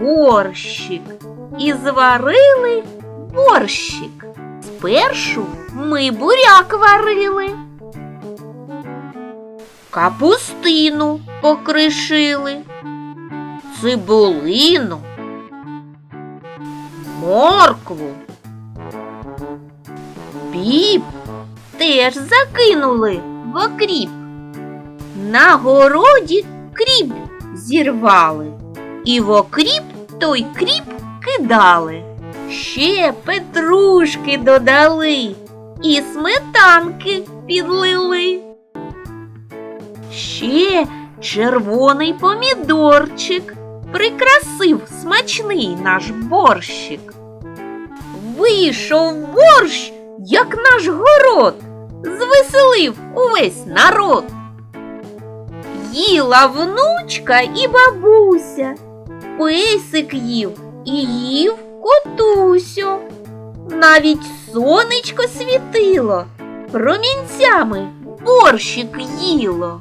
горщик і зварили борщик. Спершу ми буряк варили. Капустину покришили, цибулину, моркву. Біб теж закинули в окріп. На городі кріп зірвали, і в окріп той кріп кидали. Ще петрушки додали і сметанки підлили. Ще червоний помідорчик прикрасив смачний наш борщик. Вийшов борщ, як наш город, звеселив увесь народ. Їла внучка і бабуся, песик їв і їв котусю. Навіть сонечко світило, промінцями борщик їло.